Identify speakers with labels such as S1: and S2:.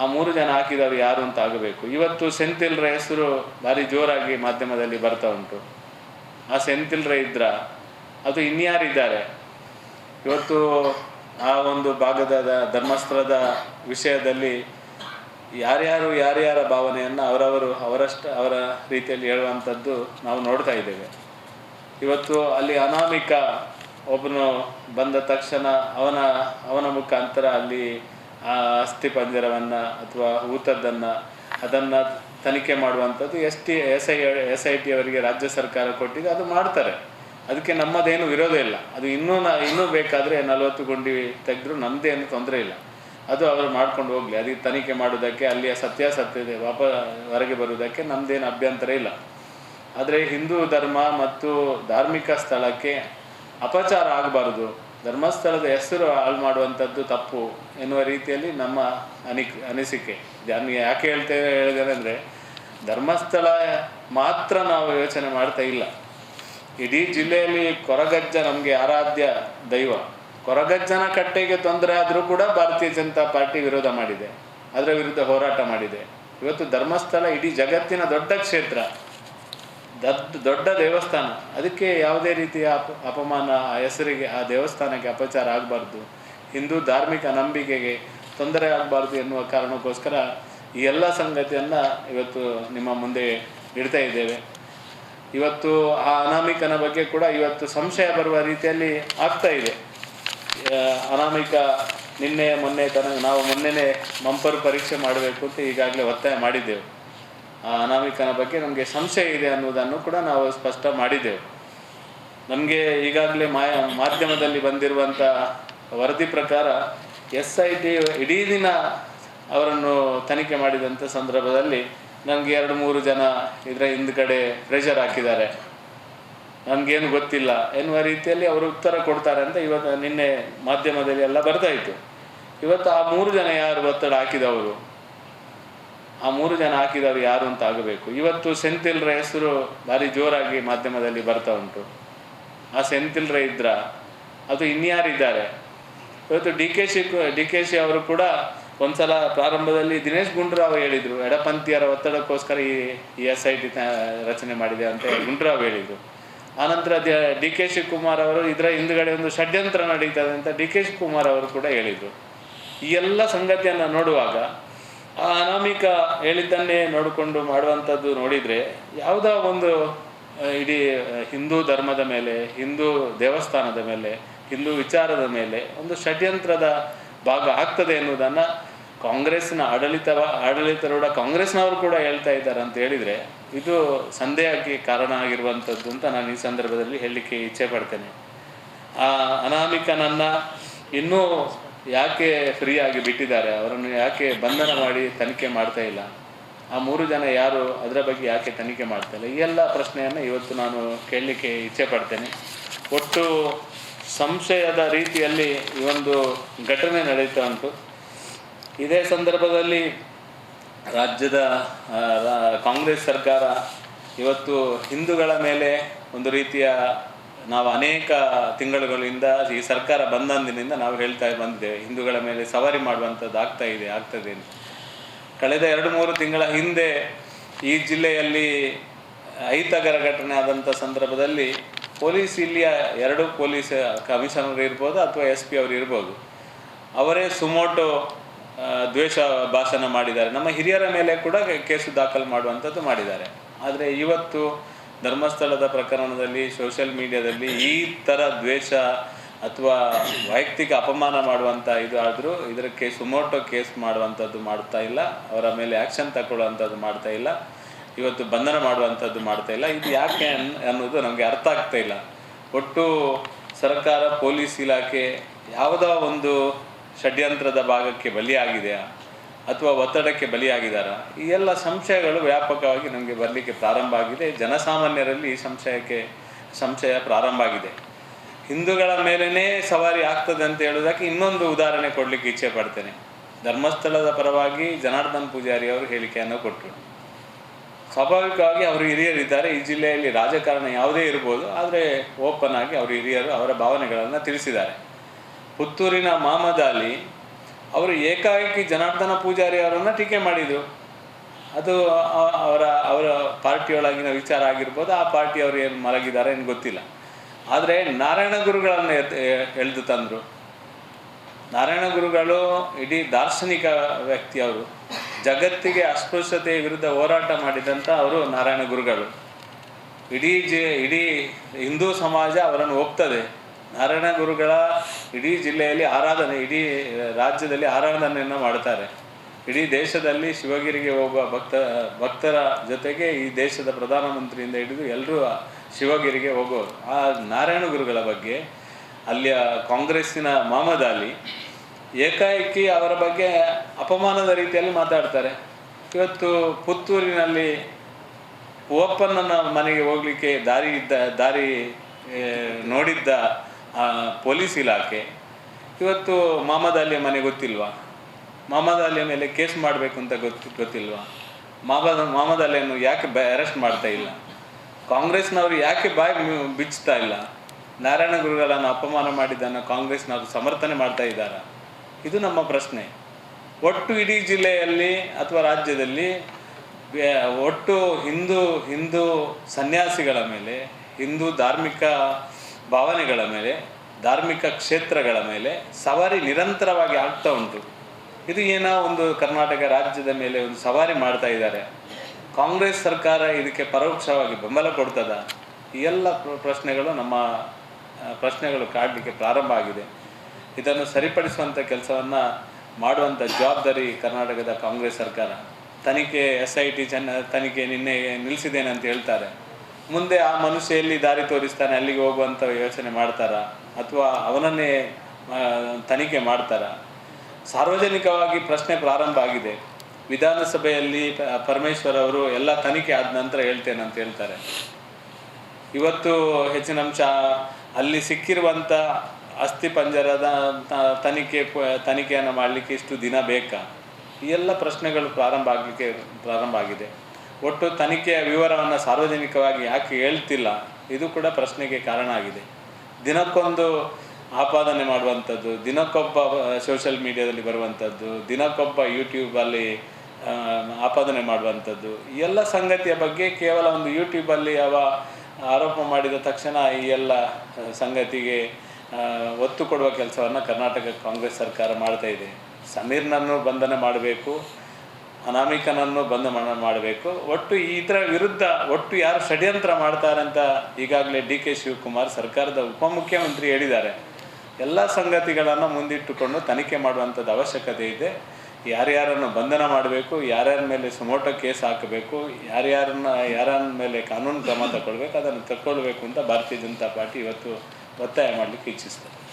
S1: ಆ ಮೂರು ಜನ ಹಾಕಿದವರು ಯಾರು ಅಂತ ಆಗಬೇಕು. ಇವತ್ತು ಸೆಂತಿಲ್ರ ಹೆಸರು ಭಾರಿ ಜೋರಾಗಿ ಮಾಧ್ಯಮದಲ್ಲಿ ಬರ್ತಾ ಉಂಟು. ಆ ಸೆಂತಿಲ್ರ ಇದ್ರ, ಅದು ಇನ್ಯಾರಿದ್ದಾರೆ? ಇವತ್ತು ಆ ಒಂದು ಭಾಗದ ಧರ್ಮಸ್ಥಳದ ವಿಷಯದಲ್ಲಿ ಯಾರ್ಯಾರು, ಯಾರ್ಯಾರ ಭಾವನೆಯನ್ನು ಅವರವರು ಅವರಷ್ಟು, ಅವರ ರೀತಿಯಲ್ಲಿ ಹೇಳುವಂಥದ್ದು ನಾವು ನೋಡ್ತಾ ಇದ್ದೇವೆ. ಇವತ್ತು ಅಲ್ಲಿ ಅನಾಮಿಕ ಒಬ್ಬನು ಬಂದ ತಕ್ಷಣ ಅವನ ಅವನ ಮುಖಾಂತರ ಅಲ್ಲಿ ಆ ಅಸ್ಥಿ ಪಂಜರವನ್ನು ಅಥವಾ ಊತದ್ದನ್ನು ಅದನ್ನು ತನಿಖೆ ಮಾಡುವಂಥದ್ದು S T, S I S I T ಅವರಿಗೆ ರಾಜ್ಯ ಸರ್ಕಾರ ಕೊಟ್ಟಿದೆ, ಅದು ಮಾಡ್ತಾರೆ. ಅದಕ್ಕೆ ನಮ್ಮದೇನು ವಿರೋಧ ಇಲ್ಲ. ಅದು ಇನ್ನೂ ನ, ಇನ್ನೂ ಬೇಕಾದರೆ ನಲವತ್ತು ಗುಂಡಿ ತೆಗೆದ್ರು ನಮ್ಮದೇನು ತೊಂದರೆ ಇಲ್ಲ. ಅದು ಅವರು ಮಾಡ್ಕೊಂಡು ಹೋಗಲಿ. ಅದಕ್ಕೆ ತನಿಖೆ ಮಾಡೋದಕ್ಕೆ ಅಲ್ಲಿಯ ಸತ್ಯಾಸತ್ಯತೆ ವಾಪ, ಹೊರಗೆ ಬರುವುದಕ್ಕೆ ನಮ್ಮದೇನು ಅಭ್ಯಂತರ ಇಲ್ಲ. ಆದರೆ ಹಿಂದೂ ಧರ್ಮ ಮತ್ತು ಧಾರ್ಮಿಕ ಸ್ಥಳಕ್ಕೆ ಅಪಚಾರ ಆಗಬಾರ್ದು. ಧರ್ಮಸ್ಥಳದ ಹೆಸರು ಹಾಳು ಮಾಡುವಂಥದ್ದು ತಪ್ಪು ಎನ್ನುವ ರೀತಿಯಲ್ಲಿ ನಮ್ಮ ಅನಿಕ್ ಅನಿಸಿಕೆ. ನಾನು ಯಾಕೆ ಹೇಳ್ತೇವೆ ಹೇಳಿದರೆ ಧರ್ಮಸ್ಥಳ ಮಾತ್ರ ನಾವು ಯೋಚನೆ ಮಾಡ್ತಾ ಇಲ್ಲ. ಇಡೀ ಜಿಲ್ಲೆಯಲ್ಲಿ ಕೊರಗಜ್ಜ ನಮಗೆ ಆರಾಧ್ಯ ದೈವ. ಕೊರಗಜ್ಜನ ಕಟ್ಟೆಗೆ ತೊಂದರೆ ಆದರೂ ಕೂಡ ಭಾರತೀಯ ಜನತಾ ಪಾರ್ಟಿ ವಿರೋಧ ಮಾಡಿದೆ. ಅದರ ವಿರುದ್ಧ ಹೋರಾಟ ಮಾಡಿದೆ. ಇವತ್ತು ಧರ್ಮಸ್ಥಳ ಇಡೀ ಜಗತ್ತಿನ ದೊಡ್ಡ ಕ್ಷೇತ್ರ. ದೊಡ್ಡ ದೊಡ್ಡ ದೇವಸ್ಥಾನ. ಅದಕ್ಕೆ ಯಾವುದೇ ರೀತಿಯ ಅಪ, ಅಪಮಾನ ಆ ಹೆಸರಿಗೆ, ಆ ದೇವಸ್ಥಾನಕ್ಕೆ ಅಪಚಾರ ಆಗಬಾರ್ದು. ಹಿಂದೂ ಧಾರ್ಮಿಕ ನಂಬಿಕೆಗೆ ತೊಂದರೆ ಆಗಬಾರ್ದು ಎನ್ನುವ ಕಾರಣಕ್ಕೋಸ್ಕರ ಈ ಎಲ್ಲ ಸಂಗತಿಯನ್ನು ಇವತ್ತು ನಿಮ್ಮ ಮುಂದೆ ಇಡ್ತಾ ಇದ್ದೇವೆ. ಇವತ್ತು ಆ ಅನಾಮಿಕನ ಬಗ್ಗೆ ಕೂಡ ಇವತ್ತು ಸಂಶಯ ಬರುವ ರೀತಿಯಲ್ಲಿ ಆಗ್ತಾ ಇದೆ. ಅನಾಮಿಕ ನಿನ್ನೆ, ಮೊನ್ನೆ ತನಕ ನಾವು ಮೊನ್ನೆನೇ ಮಂಪರು ಪರೀಕ್ಷೆ ಮಾಡಬೇಕು ಅಂತ ಈಗಾಗಲೇ ಒತ್ತಾಯ ಮಾಡಿದ್ದೆವು. ಅನಾಮಿಕನ ಬಗ್ಗೆ ನಮಗೆ ಸಂಶಯ ಇದೆ ಅನ್ನೋದನ್ನು ಕೂಡ ನಾವು ಸ್ಪಷ್ಟ ಮಾಡಿದ್ದೆವು. ನಮಗೆ ಈಗಾಗಲೇ ಮಾಧ್ಯಮದಲ್ಲಿ ಬಂದಿರುವಂಥ ವರದಿ ಪ್ರಕಾರ ಎಸ್ ಐ ಟಿ ಇಡೀ ದಿನ ಅವರನ್ನು ತನಿಖೆ ಮಾಡಿದಂಥ ಸಂದರ್ಭದಲ್ಲಿ ನಮಗೆ ಎರಡು ಮೂರು ಜನ ಇದರ ಹಿಂದ್ಗಡೆ ಪ್ರೆಷರ್ ಹಾಕಿದ್ದಾರೆ. ನನಗೇನು ಗೊತ್ತಿಲ್ಲ. ಎನ್ನುವ ರೀತಿಯಲ್ಲಿ ಅವರು ಉತ್ತರ ಕೊಡ್ತಾರೆ ಅಂತ ಇವತ್ತು ನಿನ್ನೆ ಮಾಧ್ಯಮದಲ್ಲಿ ಎಲ್ಲ ಬರ್ತಾಯಿತ್ತು ಇವತ್ತು ಆ ಮೂರು ಜನ ಯಾರು ಒತ್ತಡ ಹಾಕಿದವರು? ಆ ಮೂರು ಜನ ಹಾಕಿದವರು ಯಾರು ಅಂತ ಆಗಬೇಕು. ಇವತ್ತು ಸೆಂತಿಲ್ರ ಹೆಸರು ಭಾರಿ ಜೋರಾಗಿ ಮಾಧ್ಯಮದಲ್ಲಿ ಬರ್ತಾ ಉಂಟು. ಆ ಸೆಂತಿಲ್ರ ಇದ್ರ, ಅದು ಇನ್ಯಾರಿದ್ದಾರೆ ಇವತ್ತು D K Shi D K Shi ಅವರು ಕೂಡ ಒಂದ್ಸಲ ಪ್ರಾರಂಭದಲ್ಲಿ ದಿನೇಶ್ ಗುಂಡ್ರಾವ್ ಹೇಳಿದರು. ಎಡಪಂಥಿಯರ ಒತ್ತಡಕ್ಕೋಸ್ಕರ ಈ ಈ ಎಸ್ ಐ ಟಿ ರಚನೆ ಮಾಡಿದೆ ಅಂತ ಗುಂಡ್ರಾವ್ ಹೇಳಿದರು. ಆನಂತರ ಡಿ ಕೆ ಶಿವಕುಮಾರ್ ಅವರು ಇದರ ಹಿಂದುಗಡೆ ಒಂದು ಷಡ್ಯಂತ್ರ ನಡೀತದೆ ಅಂತ ಡಿ ಕೆ ಶಿವಕುಮಾರ್ ಅವರು ಕೂಡ ಹೇಳಿದರು. ಈ ಎಲ್ಲ ಸಂಗತಿಯನ್ನು ನೋಡುವಾಗ ಆ ಅನಾಮಿಕ ಹೇಳಿದ್ದನ್ನೇ ನೋಡಿಕೊಂಡು ಮಾಡುವಂಥದ್ದು ನೋಡಿದರೆ ಯಾವುದೋ ಒಂದು ಇಡೀ ಹಿಂದೂ ಧರ್ಮದ ಮೇಲೆ, ಹಿಂದೂ ದೇವಸ್ಥಾನದ ಮೇಲೆ, ಹಿಂದೂ ವಿಚಾರದ ಮೇಲೆ ಒಂದು ಷಡ್ಯಂತ್ರದ ಭಾಗ ಆಗ್ತದೆ ಎನ್ನುವುದನ್ನು ಕಾಂಗ್ರೆಸ್ನ ಆಡಳಿತ ಆಡಳಿತಾರೂಢ ಕಾಂಗ್ರೆಸ್ನವರು ಕೂಡ ಹೇಳ್ತಾ ಇದ್ದಾರೆ ಅಂತ ಹೇಳಿದರೆ ಇದು ಸಂದೇಹಕ್ಕೆ ಕಾರಣ ಆಗಿರುವಂಥದ್ದು ಅಂತ ನಾನು ಈ ಸಂದರ್ಭದಲ್ಲಿ ಹೇಳಲಿಕ್ಕೆ ಇಚ್ಛೆ ಪಡ್ತೇನೆ. ಆ ಅನಾಮಿಕನನ್ನು ಇನ್ನೂ ಯಾಕೆ ಫ್ರೀ ಆಗಿ ಬಿಟ್ಟಿದ್ದಾರೆ? ಅವರನ್ನು ಯಾಕೆ ಬಂಧನ ಮಾಡಿ ತನಿಖೆ ಮಾಡ್ತಾ ಇಲ್ಲ? ಆ ಮೂರು ಜನ ಯಾರು? ಅದರ ಬಗ್ಗೆ ಯಾಕೆ ತನಿಖೆ ಮಾಡ್ತಾ ಇಲ್ಲ? ಈ ಎಲ್ಲ ಪ್ರಶ್ನೆಯನ್ನು ಇವತ್ತು ನಾನು ಕೇಳಲಿಕ್ಕೆ ಇಚ್ಛೆ ಪಡ್ತೇನೆ. ಒಟ್ಟು ಸಂಶಯದ ರೀತಿಯಲ್ಲಿ ಈ ಒಂದು ಘಟನೆ ನಡೀತಾ ಉಂಟು. ಇದೇ ಸಂದರ್ಭದಲ್ಲಿ ರಾಜ್ಯದ ಕಾಂಗ್ರೆಸ್ ಸರ್ಕಾರ ಇವತ್ತು ಹಿಂದೂಗಳ ಮೇಲೆ ಒಂದು ರೀತಿಯ ನಾವು ಅನೇಕ ತಿಂಗಳುಗಳಿಂದ ಈ ಸರ್ಕಾರ ಬಂದಂದಿನಿಂದ ನಾವು ಹೇಳ್ತಾ ಬಂದಿದ್ದೇವೆ, ಹಿಂದೂಗಳ ಮೇಲೆ ಸವಾರಿ ಮಾಡುವಂಥದ್ದು ಆಗ್ತಾ ಇದೆ, ಆಗ್ತದೆ ಅಂತ. ಕಳೆದ ಎರಡು ಮೂರು ತಿಂಗಳ ಹಿಂದೆ ಈ ಜಿಲ್ಲೆಯಲ್ಲಿ ಐತಗರ ಘಟನೆ ಆದಂಥ ಸಂದರ್ಭದಲ್ಲಿ ಪೊಲೀಸ್ ಇಲ್ಲಿಯ ಎರಡು ಪೊಲೀಸ್ ಕಮಿಷನರ್ ಇರ್ಬೋದು ಅಥವಾ ಎಸ್ ಪಿ ಅವರು ಇರ್ಬೋದು, ಅವರೇ ಸುಮೋಟೋ ದ್ವೇಷ ಭಾಷಣ ಮಾಡಿದ್ದಾರೆ. ನಮ್ಮ ಹಿರಿಯರ ಮೇಲೆ ಕೂಡ ಕೇಸು ದಾಖಲು ಮಾಡುವಂಥದ್ದು ಮಾಡಿದ್ದಾರೆ. ಆದರೆ ಇವತ್ತು ಧರ್ಮಸ್ಥಳದ ಪ್ರಕರಣದಲ್ಲಿ ಸೋಷಿಯಲ್ ಮೀಡಿಯಾದಲ್ಲಿ ಈ ಥರ ದ್ವೇಷ ಅಥವಾ ವೈಯಕ್ತಿಕ ಅಪಮಾನ ಮಾಡುವಂಥ ಇದು ಆದರೂ ಇದಕ್ಕೆ ಸುಮೋಟೋ ಕೇಸ್ ಮಾಡುವಂಥದ್ದು ಮಾಡ್ತಾ ಇಲ್ಲ. ಅವರ ಮೇಲೆ ಆ್ಯಕ್ಷನ್ ತಗೊಳ್ಳುವಂಥದ್ದು ಮಾಡ್ತಾ ಇಲ್ಲ. ಇವತ್ತು ಬಂಧನ ಮಾಡುವಂಥದ್ದು ಮಾಡ್ತಾ ಇಲ್ಲ. ಇದು ಯಾಕೆ ಅನ್ನೋದು ನಮಗೆ ಅರ್ಥ ಆಗ್ತಾ ಇಲ್ಲ. ಒಟ್ಟು ಸರ್ಕಾರ, ಪೊಲೀಸ್ ಇಲಾಖೆ ಯಾವುದೋ ಒಂದು ಷಡ್ಯಂತ್ರದ ಭಾಗಕ್ಕೆ ಬಲಿಯಾಗಿದೆಯಾ? ಅಥವಾ ಒತ್ತಡಕ್ಕೆ ಬಲಿಯಾಗಿದ್ದಾರಾ? ಈ ಎಲ್ಲ ಸಂಶಯಗಳು ವ್ಯಾಪಕವಾಗಿ ನಮಗೆ ಬರಲಿಕ್ಕೆ ಪ್ರಾರಂಭ ಆಗಿದೆ. ಜನಸಾಮಾನ್ಯರಲ್ಲಿ ಈ ಸಂಶಯಕ್ಕೆ, ಸಂಶಯ ಪ್ರಾರಂಭ ಆಗಿದೆ. ಹಿಂದೂಗಳ ಮೇಲೇ ಸವಾರಿ ಆಗ್ತದೆ ಅಂತ ಹೇಳೋದಕ್ಕೆ ಇನ್ನೊಂದು ಉದಾಹರಣೆ ಕೊಡಲಿಕ್ಕೆ ಇಚ್ಛೆ ಪಡ್ತೇನೆ. ಧರ್ಮಸ್ಥಳದ ಪರವಾಗಿ ಜನಾರ್ದನ್ ಪೂಜಾರಿ ಅವರು ಹೇಳಿಕೆಯನ್ನು ಕೊಟ್ಟರು. ಸ್ವಾಭಾವಿಕವಾಗಿ ಅವರು ಹಿರಿಯರಿದ್ದಾರೆ. ಈ ಜಿಲ್ಲೆಯಲ್ಲಿ ರಾಜಕಾರಣ ಯಾವುದೇ ಇರ್ಬೋದು, ಆದರೆ ಓಪನ್ ಆಗಿ ಅವರು ಹಿರಿಯರು ಅವರ ಭಾವನೆಗಳನ್ನು ತಿಳಿಸಿದ್ದಾರೆ. ಪುತ್ತೂರಿನ ಮಾಮದಾಲಿ ಅವರು ಏಕಾಏಕಿ ಜನಾರ್ದನ ಪೂಜಾರಿ ಅವರನ್ನು ಟೀಕೆ ಮಾಡಿದರು. ಅದು ಅವರ ಅವರ ಪಾರ್ಟಿಯೊಳಗಿನ ವಿಚಾರ ಆಗಿರ್ಬೋದು, ಆ ಪಾರ್ಟಿಯವರು ಏನು ಮಲಗಿದ್ದಾರೆ ಏನು ಗೊತ್ತಿಲ್ಲ. ಆದರೆ ನಾರಾಯಣ ಗುರುಗಳನ್ನು ಎಳೆದು ತಂದರು. ನಾರಾಯಣ ಗುರುಗಳು ಇಡೀ ದಾರ್ಶನಿಕ ವ್ಯಕ್ತಿ ಅವರು. ಜಗತ್ತಿಗೆ ಅಸ್ಪೃಶ್ಯತೆಯ ವಿರುದ್ಧ ಹೋರಾಟ ಮಾಡಿದಂಥ ಅವರು ನಾರಾಯಣ ಗುರುಗಳು. ಇಡೀ ಜಿ, ಇಡೀ ಹಿಂದೂ ಸಮಾಜ ಅವರನ್ನು ಒಪ್ತದೆ. ನಾರಾಯಣ ಗುರುಗಳ ಇಡೀ ಜಿಲ್ಲೆಯಲ್ಲಿ ಆರಾಧನೆ, ಇಡೀ ರಾಜ್ಯದಲ್ಲಿ ಆರಾಧನೆಯನ್ನು ಮಾಡ್ತಾರೆ. ಇಡೀ ದೇಶದಲ್ಲಿ ಶಿವಗಿರಿಗೆ ಹೋಗುವ ಭಕ್ತ, ಭಕ್ತರ ಜೊತೆಗೆ ಈ ದೇಶದ ಪ್ರಧಾನಮಂತ್ರಿಯಿಂದ ಹಿಡಿದು ಎಲ್ಲರೂ ಶಿವಗಿರಿಗೆ ಹೋಗೋರು. ಆ ನಾರಾಯಣ ಗುರುಗಳ ಬಗ್ಗೆ, ಅಲ್ಲಿಯ ಕಾಂಗ್ರೆಸ್ಸಿನ ಮಹಮ್ಮದ್ ಅಲಿ ಏಕಾಏಕಿ ಅವರ ಬಗ್ಗೆ ಅಪಮಾನದ ರೀತಿಯಲ್ಲಿ ಮಾತಾಡ್ತಾರೆ. ಇವತ್ತು ಪುತ್ತೂರಿನಲ್ಲಿ ಓಪ್ಪಣ್ಣನ ಮನೆಗೆ ಹೋಗಲಿಕ್ಕೆ ದಾರಿ ಇದ್ದ, ದಾರಿ ನೋಡಿದ್ದ ಪೊಲೀಸ್ ಇಲಾಖೆ, ಇವತ್ತು ಮಹಮ್ಮದ್ ಅಲಿಯ ಮನೆ ಗೊತ್ತಿಲ್ವಾ? ಮಹಮ್ಮದ್ ಅಲಿಯ ಮೇಲೆ ಕೇಸ್ ಮಾಡಬೇಕು ಅಂತ ಗೊತ್ತು, ಗೊತ್ತಿಲ್ವಾ? ಮಹಮ್ಮದ್ ಮಹಮ್ಮದ್ ಅಲಿಯನ್ನು ಯಾಕೆ ಬ, ಅರೆಸ್ಟ್ ಮಾಡ್ತಾ ಇಲ್ಲ? ಕಾಂಗ್ರೆಸ್ನವರು ಯಾಕೆ ಬಾಯಿ ಬಿಚ್ಚುತ್ತಾ ಇಲ್ಲ? ನಾರಾಯಣ ಗುರುಗಳನ್ನು ಅಪಮಾನ ಮಾಡಿದ್ದನ್ನು ಕಾಂಗ್ರೆಸ್ನವರು ಸಮರ್ಥನೆ ಮಾಡ್ತಾ ಇದ್ದಾರ? ಇದು ನಮ್ಮ ಪ್ರಶ್ನೆ. ಒಟ್ಟು ಇಡೀ ಜಿಲ್ಲೆಯಲ್ಲಿ ಅಥವಾ ರಾಜ್ಯದಲ್ಲಿ ಒಟ್ಟು ಹಿಂದೂ ಹಿಂದೂ ಸನ್ಯಾಸಿಗಳ ಮೇಲೆ, ಹಿಂದೂ ಧಾರ್ಮಿಕ ಭಾವನೆಗಳ ಮೇಲೆ, ಧಾರ್ಮಿಕ ಕ್ಷೇತ್ರಗಳ ಮೇಲೆ ಸವಾರಿ ನಿರಂತರವಾಗಿ ಆಗ್ತಾ ಉಂಟು. ಇದು ಏನೋ ಒಂದು ಕರ್ನಾಟಕ ರಾಜ್ಯದ ಮೇಲೆ ಒಂದು ಸವಾರಿ ಮಾಡ್ತಾ ಇದ್ದಾರೆ. ಕಾಂಗ್ರೆಸ್ ಸರ್ಕಾರ ಇದಕ್ಕೆ ಪರೋಕ್ಷವಾಗಿ ಬೆಂಬಲ ಕೊಡ್ತದ? ಈ ಎಲ್ಲ ಪ್ರಶ್ನೆಗಳು ನಮ್ಮ ಪ್ರಶ್ನೆಗಳು ಕಾಡಲಿಕ್ಕೆ ಪ್ರಾರಂಭ ಆಗಿದೆ. ಇದನ್ನು ಸರಿಪಡಿಸುವಂಥ ಕೆಲಸವನ್ನು ಮಾಡುವಂಥ ಜವಾಬ್ದಾರಿ ಕರ್ನಾಟಕದ ಕಾಂಗ್ರೆಸ್ ಸರ್ಕಾರ. ತನಿಖೆ, ಎಸ್ ಐ ಟಿ ಚೆನ್ನ, ತನಿಖೆ ನಿನ್ನೆ ನಿಲ್ಲಿಸಿದ್ದೇನೆ ಅಂತ ಹೇಳ್ತಾರೆ. ಮುಂದೆ ಆ ಮನುಷ್ಯ ಎಲ್ಲಿ ದಾರಿ ತೋರಿಸ್ತಾನೆ, ಅಲ್ಲಿಗೆ ಹೋಗುವಂಥ ಯೋಚನೆ ಮಾಡ್ತಾರಾ? ಅಥವಾ ಅವನನ್ನೇ ತನಿಖೆ ಮಾಡ್ತಾರಾ? ಸಾರ್ವಜನಿಕವಾಗಿ ಪ್ರಶ್ನೆ ಪ್ರಾರಂಭ ಆಗಿದೆ. ವಿಧಾನಸಭೆಯಲ್ಲಿ ಪರಮೇಶ್ವರ್ ಅವರು, ಎಲ್ಲ ತನಿಖೆ ಆದ ನಂತರ ಹೇಳ್ತೇನೆ ಅಂತ ಹೇಳ್ತಾರೆ. ಇವತ್ತು ಹೆಚ್ಚಿನ ಅಂಶ, ಅಲ್ಲಿ ಸಿಕ್ಕಿರುವಂಥ ಅಸ್ಥಿ ಪಂಜರದ ತನಿಖೆ, ತನಿಖೆಯನ್ನು ಮಾಡಲಿಕ್ಕೆ ಇಷ್ಟು ದಿನ ಬೇಕಾ? ಈ ಎಲ್ಲ ಪ್ರಶ್ನೆಗಳು ಪ್ರಾರಂಭ ಆಗಲಿಕ್ಕೆ, ಪ್ರಾರಂಭ ಆಗಿದೆ. ಒಟ್ಟು ತನಿಖೆಯ ವಿವರವನ್ನು ಸಾರ್ವಜನಿಕವಾಗಿ ಯಾಕೆ ಹೇಳ್ತಿಲ್ಲ, ಇದು ಕೂಡ ಪ್ರಶ್ನೆಗೆ ಕಾರಣ ಆಗಿದೆ. ದಿನಕ್ಕೊಂದು ಆಪಾದನೆ ಮಾಡುವಂಥದ್ದು, ದಿನಕ್ಕೊಬ್ಬ ಸೋಷಿಯಲ್ ಮೀಡಿಯಾದಲ್ಲಿ ಬರುವಂಥದ್ದು, ದಿನಕ್ಕೊಬ್ಬ ಯೂಟ್ಯೂಬಲ್ಲಿ ಆಪಾದನೆ ಮಾಡುವಂಥದ್ದು ಎಲ್ಲ ಸಂಗತಿಯ ಬಗ್ಗೆ ಕೇವಲ ಒಂದು ಯೂಟ್ಯೂಬಲ್ಲಿ ಅವ ಆರೋಪ ಮಾಡಿದ ತಕ್ಷಣ ಈ ಎಲ್ಲ ಸಂಗತಿಗೆ ಒತ್ತು ಕೊಡುವ ಕೆಲಸವನ್ನು ಕರ್ನಾಟಕ ಕಾಂಗ್ರೆಸ್ ಸರ್ಕಾರ ಮಾಡ್ತಾ ಇದೆ. ಸಮೀರ್ನನ್ನು ಬಂಧನ ಮಾಡಬೇಕು ಅನಾಮಿಕನನ್ನು ಬಂಧನ ಮಾಡಬೇಕು. ಒಟ್ಟು ಇದರ ವಿರುದ್ಧ ಒಟ್ಟು ಯಾರು ಷಡ್ಯಂತ್ರ ಮಾಡ್ತಾರೆ ಅಂತ ಈಗಾಗಲೇ ಡಿ ಕೆ ಶಿವಕುಮಾರ್ ಸರ್ಕಾರದ ಉಪಮುಖ್ಯಮಂತ್ರಿ ಹೇಳಿದ್ದಾರೆ. ಎಲ್ಲ ಸಂಗತಿಗಳನ್ನು ಮುಂದಿಟ್ಟುಕೊಂಡು ತನಿಖೆ ಮಾಡುವಂಥದ್ದು ಅವಶ್ಯಕತೆ ಇದೆ. ಯಾರ್ಯಾರನ್ನು ಬಂಧನ ಮಾಡಬೇಕು, ಯಾರ್ಯಾರ ಮೇಲೆ ಸುಮೋಟೋ ಕೇಸ್ ಹಾಕಬೇಕು, ಯಾರ್ಯಾರನ್ನ ಯಾರ ಮೇಲೆ ಕಾನೂನು ಕ್ರಮ ತಗೊಳ್ಬೇಕು, ಅದನ್ನು ತಗೊಳ್ಬೇಕು ಅಂತ ಭಾರತೀಯ ಜನತಾ ಪಾರ್ಟಿ ಇವತ್ತು ಒತ್ತಾಯ ಮಾಡಲಿಕ್ಕೆ ಇಚ್ಛಿಸ್ತದೆ